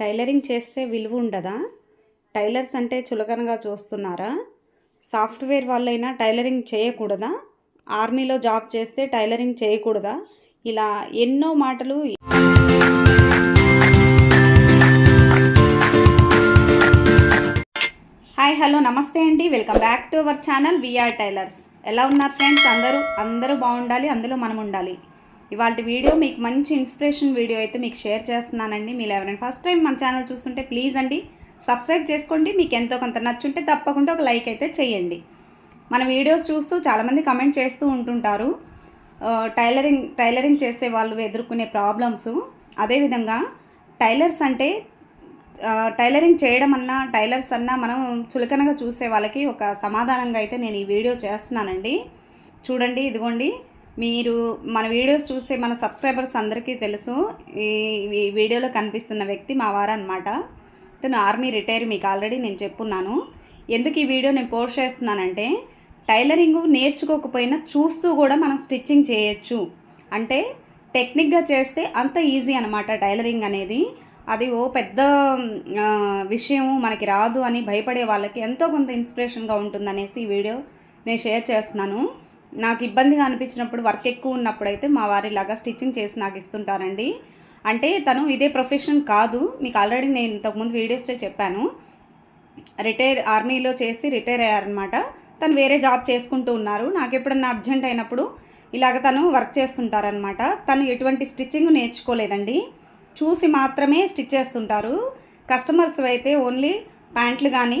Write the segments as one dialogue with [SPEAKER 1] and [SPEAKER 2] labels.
[SPEAKER 1] Tailoring చేస్తే విలువ ఉండదా? టైలర్స్ అంటే చులకనగా చూస్తున్నారా? సాఫ్ట్వేర్ వాళ్ళైనా టైలరింగ్ చేయకూడదా? ఆర్మీలో జాబ్ చేస్తే టైలరింగ్ చేయకూడదా? ఇలా ఎన్నో మాటలు హాయ్ హలో నమస్తే అండి. Welcome back to our channel VR tailors. ఎలా ఉన్నారు ఫ్రెండ్స్? అందరూ అందరూ బాగుండాలి అందులో మనం ఉండాలి. ఇవాళ వీడియో మీకు మంచి ఇన్స్పిరేషన్ వీడియో అయితే మీకు షేర్ చేస్తున్నానండి. మీరు ఎవరైనా ఫస్ట్ టైం మన ఛానల్ చూస్తుంటే ప్లీజ్ అండి సబ్స్క్రైబ్ చేసుకోండి. మీకు ఎంతో కొంత నచ్చుంటే తప్పకుండా ఒక లైక్ అయితే చేయండి. మన వీడియోస్ చూస్తూ చాలామంది కమెంట్ చేస్తూ ఉంటుంటారు. టైలరింగ్ టైలరింగ్ చేసే వాళ్ళు ఎదుర్కొనే ప్రాబ్లమ్స్. అదేవిధంగా టైలర్స్ అంటే టైలరింగ్ చేయడం అన్నా టైలర్స్ అన్నా మనం చులకనగా చూసే వాళ్ళకి ఒక సమాధానంగా అయితే నేను ఈ వీడియో చేస్తున్నానండి. చూడండి ఇదిగోండి. మీరు మన వీడియోస్ చూసే మన సబ్స్క్రైబర్స్ అందరికీ తెలుసు ఈ వీడియోలో కనిపిస్తున్న వ్యక్తి మా వారు అనమాట తను ఆర్మీ రిటైర్ మీకు ఆల్రెడీ నేను చెప్పున్నాను. ఎందుకు ఈ వీడియో నేను పోస్ట్ చేస్తున్నానంటే టైలరింగ్ నేర్చుకోకపోయినా చూస్తూ కూడా మనం స్టిచ్చింగ్ చేయొచ్చు. అంటే టెక్నిక్గా చేస్తే అంత ఈజీ అనమాట టైలరింగ్ అనేది. అది ఓ పెద్ద విషయము విషయం మనకి రాదు అని భయపడే వాళ్ళకి ఎంతో కొంత ఇన్స్పిరేషన్గా ఉంటుందనేసి ఈ వీడియో నేను షేర్ చేస్తున్నాను. నాకు ఇబ్బందిగా అనిపించినప్పుడు వర్క్ ఎక్కువ ఉన్నప్పుడు అయితే మా వారిలాగా స్టిచ్చింగ్ చేసి నాకు ఇస్తుంటారండి. అంటే తను ఇదే ప్రొఫెషన్ కాదు మీకు ఆల్రెడీ నేను ఇంతకుముందు వీడియోస్లో చెప్పాను. రిటైర్ ఆర్మీలో చేసి రిటైర్ అయ్యారనమాట తను వేరే జాబ్ చేసుకుంటూ ఉన్నారు. నాకు ఎప్పుడన్నా అర్జెంట్ అయినప్పుడు ఇలాగ తను వర్క్ చేస్తుంటారనమాట తను ఎటువంటి స్టిచ్చింగ్ నేర్చుకోలేదండి. చూసి మాత్రమే స్టిచ్ చేస్తుంటారు. కస్టమర్స్ అయితే ఓన్లీ ప్యాంట్లు కానీ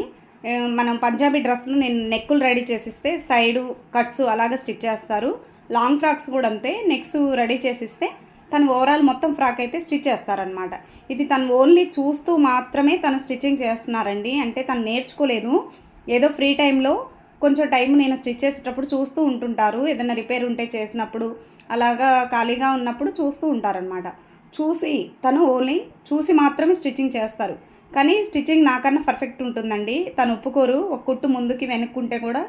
[SPEAKER 1] మనం పంజాబీ డ్రెస్సులు నేను నెక్కులు రెడీ చేసిస్తే సైడు కట్స్ అలాగే స్టిచ్ చేస్తారు. లాంగ్ ఫ్రాక్స్ కూడా అంతే నెక్స్ రెడీ చేసిస్తే తను ఓవరాల్ మొత్తం ఫ్రాక్ అయితే స్టిచ్ చేస్తారనమాట ఇది తను ఓన్లీ చూస్తూ మాత్రమే తను స్టిచ్చింగ్ చేస్తున్నారండి. అంటే తను నేర్చుకోలేదు. ఏదో ఫ్రీ టైంలో కొంచెం టైం నేను స్టిచ్ చేసేటప్పుడు చూస్తూ ఉంటుంటారు. ఏదైనా రిపేర్ ఉంటే చేసినప్పుడు అలాగా ఖాళీగా ఉన్నప్పుడు చూస్తూ ఉంటారనమాట చూసి తను ఓన్లీ చూసి మాత్రమే స్టిచ్చింగ్ చేస్తారు. కానీ స్టిచ్చింగ్ నాకన్నా పర్ఫెక్ట్ ఉంటుందండి. తను ఒప్పుకోరు. ఒక కుట్టు ముందుకి వెనుక్కుంటే కూడా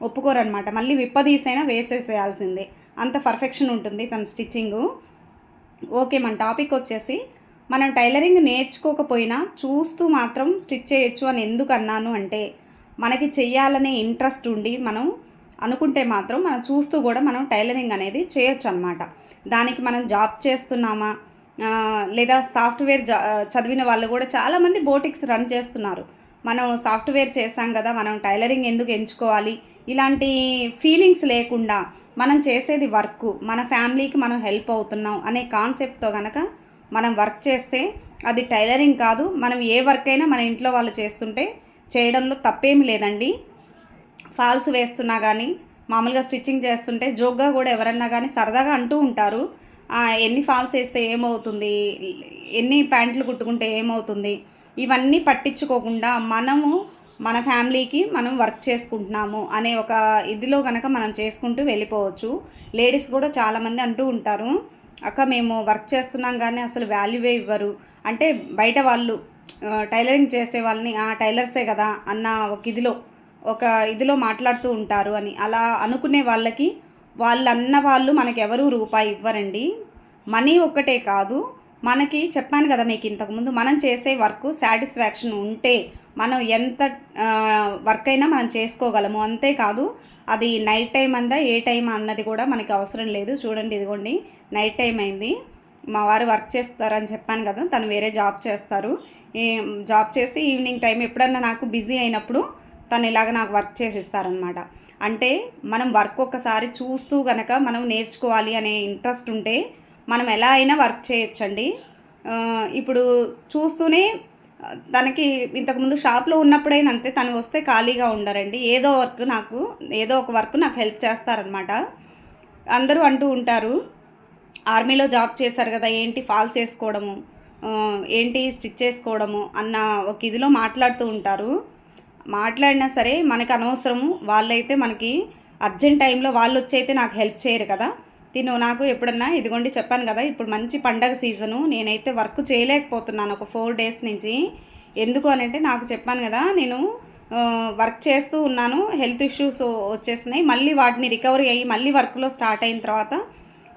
[SPEAKER 1] ఒప్పుకోరు అనమాట మళ్ళీ విప్పదీసైనా వేసేసేయాల్సిందే. అంత పర్ఫెక్షన్ ఉంటుంది తన స్టిచ్చింగు. ఓకే మన టాపిక్ వచ్చేసి మనం టైలరింగ్ నేర్చుకోకపోయినా చూస్తూ మాత్రం స్టిచ్ చేయొచ్చు అని ఎందుకు అన్నాను అంటే మనకి చెయ్యాలనే ఇంట్రెస్ట్ ఉండి మనం అనుకుంటే మాత్రం మనం చూస్తూ కూడా మనం టైలరింగ్ అనేది చేయొచ్చు అనమాట దానికి మనం జాబ్ చేస్తున్నామా? లేదా సాఫ్ట్వేర్ జా చదివిన వాళ్ళు కూడా చాలామంది బోటిక్స్ రన్ చేస్తున్నారు. మనం సాఫ్ట్వేర్ చేసాం కదా మనం టైలరింగ్ ఎందుకు ఎంచుకోవాలి? ఇలాంటి ఫీలింగ్స్ లేకుండా మనం చేసేది వర్క్ మన ఫ్యామిలీకి మనం హెల్ప్ అవుతున్నాం అనే కాన్సెప్ట్తో కనుక మనం వర్క్ చేస్తే అది టైలరింగ్ కాదు మనం ఏ వర్క్ అయినా మన ఇంట్లో వాళ్ళు చేస్తుంటే చేయడంలో తప్పేమి లేదండి. ఫాల్స్ వేస్తున్నా కానీ మామూలుగా స్టిచ్చింగ్ చేస్తుంటే జోక్గా కూడా ఎవరన్నా కానీ సరదాగా అంటూ ఉంటారు. ఎన్ని ఫాల్స్ వేస్తే ఏమవుతుంది? ఎన్ని ప్యాంట్లు కుట్టుకుంటే ఏమవుతుంది? ఇవన్నీ పట్టించుకోకుండా మనము మన ఫ్యామిలీకి మనం వర్క్ చేసుకుంటున్నాము అనే ఒక ఇదిలో కనుక మనం చేసుకుంటూ వెళ్ళిపోవచ్చు. లేడీస్ కూడా చాలామంది అంటూ ఉంటారు అక్క మేము వర్క్ చేస్తున్నాం కానీ అసలు వాల్యూవే ఇవ్వరు. అంటే బయట వాళ్ళు టైలరింగ్ చేసే వాళ్ళని ఆ టైలర్సే కదా అన్న ఒక ఇదిలో ఒక ఇదిలో మాట్లాడుతూ ఉంటారు అని. అలా అనుకునే వాళ్ళకి వాళ్ళన్న వాళ్ళు మనకి ఎవరు రూపాయి ఇవ్వరండి. మనీ ఒక్కటే కాదు మనకి చెప్పాను కదా మీకు ఇంతకుముందు మనం చేసే వర్క్ సాటిస్ఫాక్షన్ ఉంటే మనం ఎంత వర్క్ అయినా మనం చేసుకోగలము. అంతేకాదు అది నైట్ టైం అందా ఏ టైం అన్నది కూడా మనకి అవసరం లేదు. చూడండి ఇదిగోండి నైట్ టైం అయింది. మా వారు వర్క్ చేస్తారని చెప్పాను కదా తను వేరే జాబ్ చేస్తారు. జాబ్ చేసి ఈవినింగ్ టైం ఎప్పుడన్నా నాకు బిజీ అయినప్పుడు తను ఇలాగ నాకు వర్క్ చేసిస్తారనమాట అంటే మనం వర్క్ ఒక్కసారి చూస్తూ గనక మనం నేర్చుకోవాలి అనే ఇంట్రెస్ట్ ఉంటే మనం ఎలా అయినా వర్క్ చేయొచ్చండి. ఇప్పుడు చూస్తూనే తనకి ఇంతకుముందు షాప్లో ఉన్నప్పుడైనా అంతే తను వస్తే ఖాళీగా ఉండరండి. ఏదో వర్క్ నాకు ఏదో ఒక వర్క్ నాకు హెల్ప్ చేస్తారనమాట. అందరూ అంటూ ఉంటారు ఆర్మీలో జాబ్ చేశారు కదా ఏంటి ఫాల్స్ వేసుకోవడము ఏంటి స్టిచ్ చేసుకోవడము? అన్న ఒక ఇదిలో మాట్లాడుతూ ఉంటారు. మాట్లాడినా సరే మనకు అనవసరము. వాళ్ళైతే మనకి అర్జెంట్ టైంలో వాళ్ళు వచ్చి అయితే నాకు హెల్ప్ చేయరు కదా. తిను నాకు ఎప్పుడన్నా ఇదిగోండి చెప్పాను కదా ఇప్పుడు మంచి పండగ సీజను నేనైతే వర్క్ చేయలేకపోతున్నాను ఒక ఫోర్ డేస్ నుంచి. ఎందుకు అని అంటే నాకు చెప్పాను కదా నేను వర్క్ చేస్తూ ఉన్నాను హెల్త్ ఇష్యూస్ వచ్చేసినాయి మళ్ళీ వాటిని రికవరీ అయ్యి మళ్ళీ వర్క్లో స్టార్ట్ అయిన తర్వాత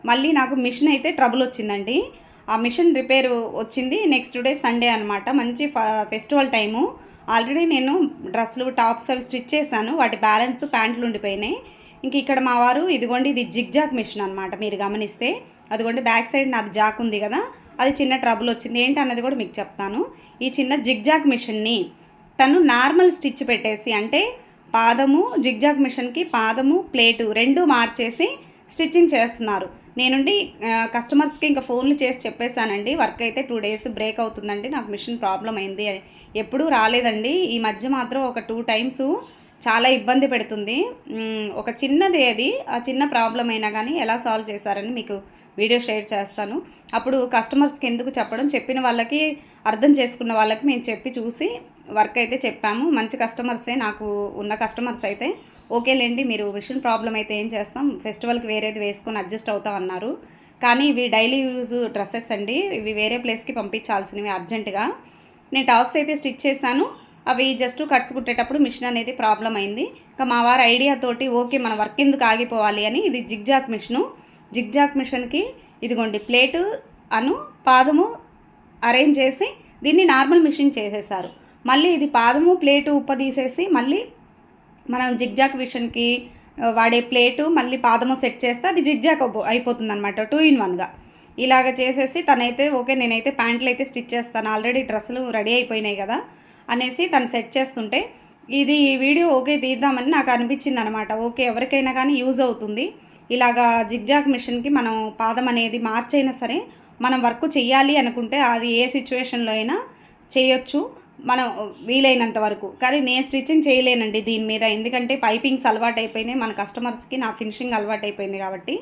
[SPEAKER 1] మళ్ళీ నాకు మిషన్ అయితే ట్రబుల్ వచ్చిందండి. ఆ మిషన్ రిపేర్ వచ్చింది నెక్స్ట్ డే సండే అనమాట మంచి ఫ- ఫెస్టివల్ టైము. ఆల్రెడీ నేను డ్రెస్సులు టాప్స్ అవి స్టిచ్ చేశాను. వాటి బ్యాలెన్స్ ప్యాంట్లు ఉండిపోయినాయి. ఇంక ఇక్కడ మా వారు ఇదిగోండి ఇది జిగ్జాక్ మిషన్ అనమాట మీరు గమనిస్తే అదిగోండి బ్యాక్ సైడ్ నాది జాక్ ఉంది కదా అది చిన్న ట్రబుల్ వచ్చింది. ఏంటి అన్నది కూడా మీకు చెప్తాను. ఈ చిన్న జిగ్జాక్ మిషన్ని తను నార్మల్ స్టిచ్ పెట్టేసి అంటే పాదము జిగ్జాక్ మిషన్కి పాదము ప్లేటు రెండు మార్చేసి స్టిచ్చింగ్ చేస్తున్నారు. నేనుండి కస్టమర్స్కి ఇంకా ఫోన్లు చేసి చెప్పేశానండి. వర్క్ అయితే టూ డేస్ బ్రేక్ అవుతుందండి. నాకు మిషన్ ప్రాబ్లం అయింది. అని ఎప్పుడూ రాలేదండి. ఈ మధ్య మాత్రం ఒక టూ టైమ్స్ చాలా ఇబ్బంది పెడుతుంది. ఒక చిన్నది అది ఆ చిన్న ప్రాబ్లం అయినా కానీ ఎలా సాల్వ్ చేశారని మీకు వీడియో షేర్ చేస్తాను. అప్పుడు కస్టమర్స్కి ఎందుకు చెప్పడం చెప్పిన వాళ్ళకి అర్థం చేసుకున్న వాళ్ళకి మేము చెప్పి చూసి వర్క్ అయితే చెప్పాము. మంచి కస్టమర్సే నాకు ఉన్న కస్టమర్స్ అయితే ఓకేలేండి మీరు మిషన్ ప్రాబ్లం అయితే ఏం చేస్తాం ఫెస్టివల్కి వేరేది వేసుకొని అడ్జస్ట్ అవుతాం అన్నారు. కానీ ఇవి డైలీ యూజ్ డ్రెస్సెస్ అండి. ఇవి వేరే ప్లేస్కి పంపించాల్సినవి అర్జెంటుగా. నేను టాప్స్ అయితే స్టిచ్ చేశాను. అవి జస్ట్ కట్స్ కుట్టేటప్పుడు మిషన్ అనేది ప్రాబ్లం అయింది. ఇంకా మా వారి ఐడియా తోటి ఓకే మన వర్క్ ఎందుకు ఆగిపోవాలి అని ఇది జిగ్జాక్ మిషను. జిగ్జాక్ మిషన్కి ఇదిగోండి ప్లేటు అను పాదము అరేంజ్ చేసి దీన్ని నార్మల్ మిషన్ చేసేసారు మళ్ళీ ఇది పాదము ప్లేటు ఉప్ప తీసేసి మళ్ళీ మనం జిగ్జాక్ మిషన్కి వాడే ప్లేటు మళ్ళీ పాదము సెట్ చేస్తే అది జిగ్జాక్ అయిపోతుంది అనమాట టూ ఇన్ వన్గా. ఇలాగ చేసేసి తనైతే ఓకే నేనైతే ప్యాంట్లు అయితే స్టిచ్ చేస్తాను. ఆల్రెడీ డ్రెస్సులు రెడీ అయిపోయినాయి కదా అనేసి తను సెట్ చేస్తుంటే ఇది వీడియో ఓకే తీద్దామని నాకు అనిపించింది అనమాట ఓకే ఎవరికైనా కానీ యూజ్ అవుతుంది. ఇలాగా జిగ్జాక్ మిషన్కి మనం పాదం అనేది మార్చైనా సరే మనం వర్క్ చెయ్యాలి అనుకుంటే అది ఏ సిచ్యువేషన్లో అయినా చేయొచ్చు. మనం వీలైనంత వరకు. కానీ నేను స్టిచ్చింగ్ చేయలేనండి దీని మీద. ఎందుకంటే పైపింగ్స్ అలవాటు అయిపోయినాయి మన కస్టమర్స్కి నా ఫినిషింగ్ అలవాటు అయిపోయింది కాబట్టి.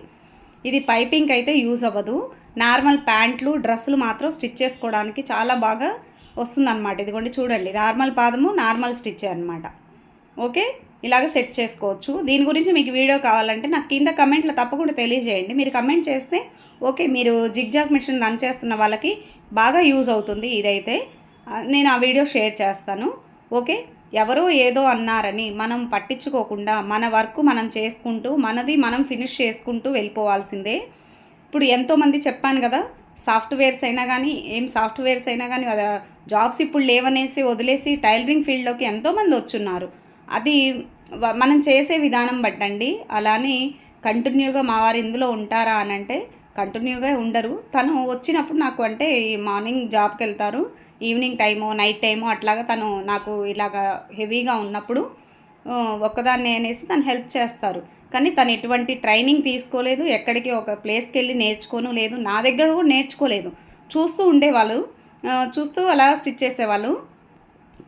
[SPEAKER 1] ఇది పైపింగ్ అయితే యూజ్ అవ్వదు. నార్మల్ ప్యాంట్లు డ్రెస్సులు మాత్రం స్టిచ్ చేసుకోవడానికి చాలా బాగా వస్తుందన్నమాట. ఇదిగోండి చూడండి. నార్మల్ పాదము నార్మల్ స్టిచ్ అనమాట ఓకే? ఇలాగ సెట్ చేసుకోవచ్చు. దీని గురించి మీకు వీడియో కావాలంటే నాకు కింద కమెంట్లో తప్పకుండా తెలియజేయండి. మీరు కమెంట్ చేస్తే ఓకే మీరు జిగ్జాగ్ మిషన్ రన్ చేస్తున్న వాళ్ళకి బాగా యూజ్ అవుతుంది ఇదైతే. నేను ఆ వీడియో షేర్ చేస్తాను. ఓకే? ఎవరో ఏదో అన్నారని మనం పట్టించుకోకుండా మన వర్క్ మనం చేసుకుంటూ మనది మనం ఫినిష్ చేసుకుంటూ వెళ్ళిపోవాల్సిందే. ఇప్పుడు ఎంతోమంది చెప్పాను కదా సాఫ్ట్వేర్స్ అయినా కానీ ఏం సాఫ్ట్వేర్స్ అయినా కానీ జాబ్స్ ఇప్పుడు లేవనేసి వదిలేసి టైలరింగ్ ఫీల్డ్లోకి ఎంతోమంది వచ్చున్నారు. అది మనం చేసే విధానం బట్టండి. అలానే కంటిన్యూగా మా వారు ఇందులో ఉంటారా అని అంటే కంటిన్యూగా ఉండరు. తను వచ్చినప్పుడు నాకు అంటే ఈ మార్నింగ్ జాబ్కి వెళ్తారు. ఈవినింగ్ టైము నైట్ టైము అట్లాగా తను నాకు ఇలాగా హెవీగా ఉన్నప్పుడు ఒక్కదాన్ని అనేసి తను హెల్ప్ చేస్తారు. కానీ తను ఎటువంటి ట్రైనింగ్ తీసుకోలేదు ఎక్కడికి ఒక ప్లేస్కి వెళ్ళి నేర్చుకోను లేదు నా దగ్గర కూడా నేర్చుకోలేదు. చూస్తూ ఉండేవాళ్ళు చూస్తూ అలా స్టిచ్ చేసేవాళ్ళు.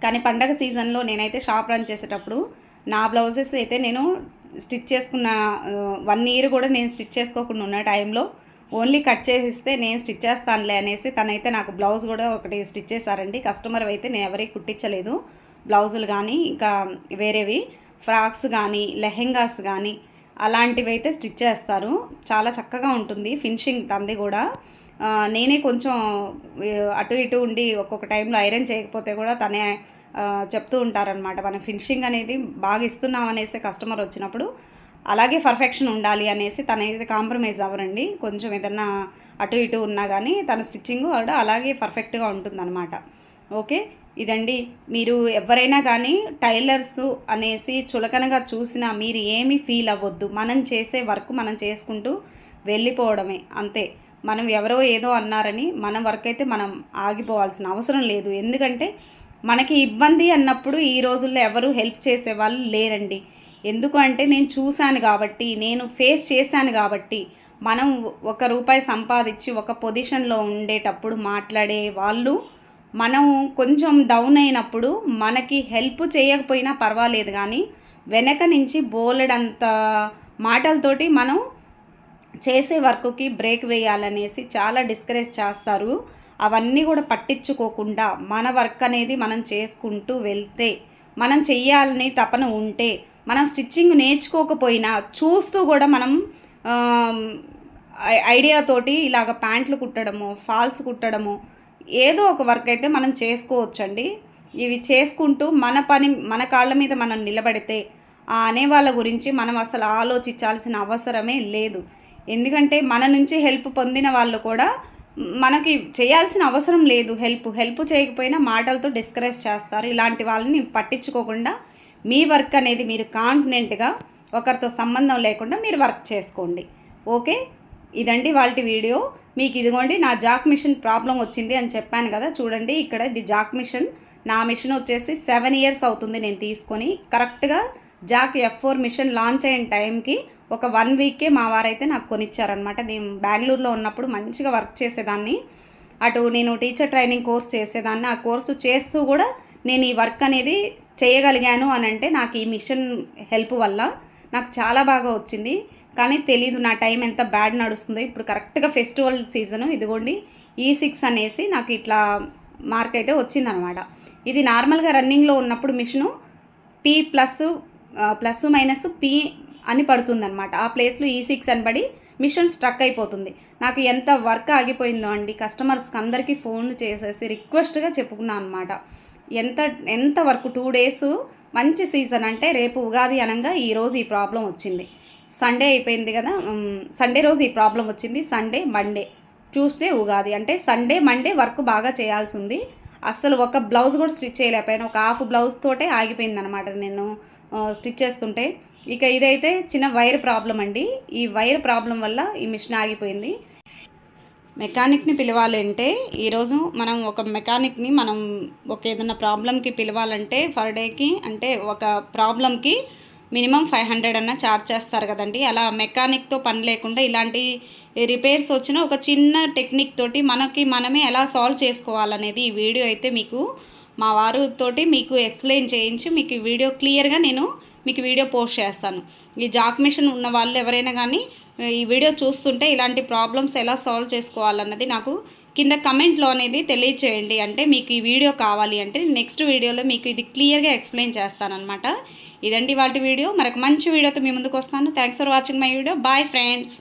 [SPEAKER 1] కానీ పండగ సీజన్లో నేనైతే షాప్ రన్ చేసేటప్పుడు నా బ్లౌజెస్ అయితే నేను స్టిచ్ చేసుకున్న వన్ ఇయర్ కూడా నేను స్టిచ్ చేసుకోకుండా ఉన్న టైంలో ఓన్లీ కట్ చేసిస్తే నేను స్టిచ్ చేస్తానులే అనేసి తనైతే నాకు బ్లౌజ్ కూడా ఒకటి స్టిచ్ చేశారండి. కస్టమర్ అయితే నేను ఎవరికి కుట్టించలేదు. బ్లౌజులు కానీ ఇంకా వేరేవి ఫ్రాక్స్ కానీ లెహెంగాస్ కానీ అలాంటివి అయితే స్టిచ్ చేస్తారు. చాలా చక్కగా ఉంటుంది ఫినిషింగ్ తంది కూడా. నేనే కొంచెం అటు ఇటు ఉండి ఒక్కొక్క టైంలో ఐరన్ చేయకపోతే కూడా తనే చెప్తూ ఉంటారనమాట మన ఫినిషింగ్ అనేది బాగా ఇస్తున్నాం అనేసి కస్టమర్ వచ్చినప్పుడు అలాగే పర్ఫెక్షన్ ఉండాలి అనేసి తన అయితే కాంప్రమైజ్ అవ్వరండి. కొంచెం ఏదన్నా అటు ఇటు ఉన్నా కానీ తన స్టిచ్చింగ్ కూడా అలాగే పర్ఫెక్ట్గా ఉంటుందన్నమాట. ఓకే? ఇదండి. మీరు ఎవరైనా కానీ టైలర్స్ అనేసి చులకనగా చూసినా మీరు ఏమీ ఫీల్ అవ్వద్దు. మనం చేసే వర్క్ మనం చేసుకుంటూ వెళ్ళిపోవడమే. అంతే. మనం ఎవరో ఏదో అన్నారని మన వర్క్ అయితే మనం ఆగిపోవాల్సిన అవసరం లేదు. ఎందుకంటే మనకి ఇబ్బంది అన్నప్పుడు ఈ రోజుల్లో ఎవరు హెల్ప్ చేసే వాళ్ళు లేరండి. ఎందుకు అంటే నేను చూశాను కాబట్టి నేను ఫేస్ చేశాను కాబట్టి మనం ఒక రూపాయి సంపాదించి ఒక పొజిషన్లో ఉండేటప్పుడు మాట్లాడే వాళ్ళు మనం కొంచెం డౌన్ అయినప్పుడు మనకి హెల్ప్ చేయకపోయినా పర్వాలేదు కానీ వెనక నుంచి బోలెడంత మాటలతోటి మనం చేసే వర్క్కి బ్రేక్ వేయాలనేసి చాలా డిస్కరేజ్ చేస్తారు. అవన్నీ కూడా పట్టించుకోకుండా మన వర్క్ అనేది మనం చేసుకుంటూ వెళ్తే మనం చెయ్యాలని తపన ఉంటే మనం స్టిచ్చింగ్ నేర్చుకోకపోయినా చూస్తూ కూడా మనం ఐడియాతోటి ఇలాగ ప్యాంట్లు కుట్టడము ఫాల్స్ కుట్టడము ఏదో ఒక వర్క్ అయితే మనం చేసుకోవచ్చండి. ఇవి చేసుకుంటూ మన పని మన కాళ్ళ మీద మనం నిలబడితే ఆ అనేవాళ్ళ గురించి మనం అసలు ఆలోచించాల్సిన అవసరమే లేదు. ఎందుకంటే మన నుంచి హెల్ప్ పొందిన వాళ్ళు కూడా మనకి చేయాల్సిన అవసరం లేదు. హెల్ప్ హెల్ప్ చేయకపోయినా మాటలతో డిస్కరేజ్ చేస్తారు. ఇలాంటి వాళ్ళని పట్టించుకోకుండా మీ వర్క్ అనేది మీరు కాన్ఫిడెంట్గా ఒకరితో సంబంధం లేకుండా మీరు వర్క్ చేసుకోండి. ఓకే? ఇదండి వాళ్ళ వీడియో. మీకు ఇదిగోండి నా జాక్ మిషన్ ప్రాబ్లం వచ్చింది అని చెప్పాను కదా చూడండి ఇక్కడ ఇది జాక్ మిషన్. నా మిషన్ వచ్చేసి సెవెన్ ఇయర్స్ అవుతుంది నేను తీసుకొని. కరెక్ట్గా Jack F four machine launch అయిన టైంకి ఒక వన్ వీక్కే మా వారైతే నాకు కొనిచ్చారనమాట నేను బెంగళూరులో ఉన్నప్పుడు మంచిగా వర్క్ చేసేదాన్ని. అటు నేను టీచర్ ట్రైనింగ్ కోర్స్ చేసేదాన్ని. ఆ కోర్సు చేస్తూ కూడా నేను ఈ వర్క్ అనేది చేయగలిగాను అని అంటే నాకు ఈ మిషన్ హెల్ప్ వల్ల నాకు చాలా బాగా వచ్చింది. కానీ తెలీదు నా టైం ఎంత బ్యాడ్ నడుస్తుందో. ఇప్పుడు కరెక్ట్గా ఫెస్టివల్ సీజను ఇదిగోండి. ఈ సిక్స్ అనేసి నాకు ఇట్లా మార్క్ అయితే వచ్చిందనమాట. ఇది నార్మల్గా రన్నింగ్లో ఉన్నప్పుడు machine P plus plus minus P అని పడుతుందన్నమాట ఆ ప్లేస్లో ఈ సిక్స్ అని పడి మిషన్ స్ట్రక్ అయిపోతుంది. నాకు ఎంత వర్క్ ఆగిపోయిందో అండి. కస్టమర్స్కి అందరికీ ఫోన్ చేసేసి రిక్వెస్ట్గా చెప్పుకున్నాను అనమాట ఎంత ఎంత వర్క్ టూ డేస్? మంచి సీజన్ అంటే రేపు ఉగాది అనగా ఈరోజు ఈ ప్రాబ్లం వచ్చింది. సండే అయిపోయింది కదా సండే రోజు ఈ ప్రాబ్లం వచ్చింది. Sunday Monday Tuesday Ugadi. అంటే సండే మండే వర్క్ బాగా చేయాల్సి ఉంది అస్సలు ఒక బ్లౌజ్ కూడా స్టిచ్ చేయలేకపోయాను. ఒక హాఫ్ బ్లౌజ్ తోటే ఆగిపోయింది అనమాట నేను స్టిచ్ చేస్తుంటే. ఇక ఇదైతే చిన్న వైర్ ప్రాబ్లం అండి. ఈ వైర్ ప్రాబ్లం వల్ల ఈ మిషన్ ఆగిపోయింది. మెకానిక్ని పిలవాలంటే ఈరోజు మనం ఒక మెకానిక్ని మనం ఒక ఏదైనా ప్రాబ్లంకి పిలవాలంటే పర్ డేకి అంటే ఒక ప్రాబ్లంకి మినిమం ఫైవ్ హండ్రెడ్ అన్న ఛార్జ్ చేస్తారు కదండి. అలా మెకానిక్తో పని లేకుండా ఇలాంటి రిపేర్స్ వచ్చిన ఒక చిన్న టెక్నిక్ తోటి మనకి మనమే ఎలా సాల్వ్ చేసుకోవాలనేది ఈ వీడియో అయితే మీకు మా వారితోటి మీకు ఎక్స్ప్లెయిన్ చేయించి మీకు ఈ వీడియో క్లియర్గా నేను మీకు వీడియో పోస్ట్ చేస్తాను. ఈ జాక్ మిషన్ ఉన్న వాళ్ళు ఎవరైనా కానీ ఈ వీడియో చూస్తుంటే ఇలాంటి ప్రాబ్లమ్స్ ఎలా సాల్వ్ చేసుకోవాలన్నది నాకు కింద కమెంట్లో అనేది తెలియచేయండి. అంటే మీకు ఈ వీడియో కావాలి అంటే నెక్స్ట్ వీడియోలో మీకు ఇది క్లియర్గా ఎక్స్ప్లెయిన్ చేస్తానమాట ఇదండి వాటి వీడియో. మరొక మంచి వీడియోతో మీ ముందుకు వస్తాను. Thanks for watching my video bye friends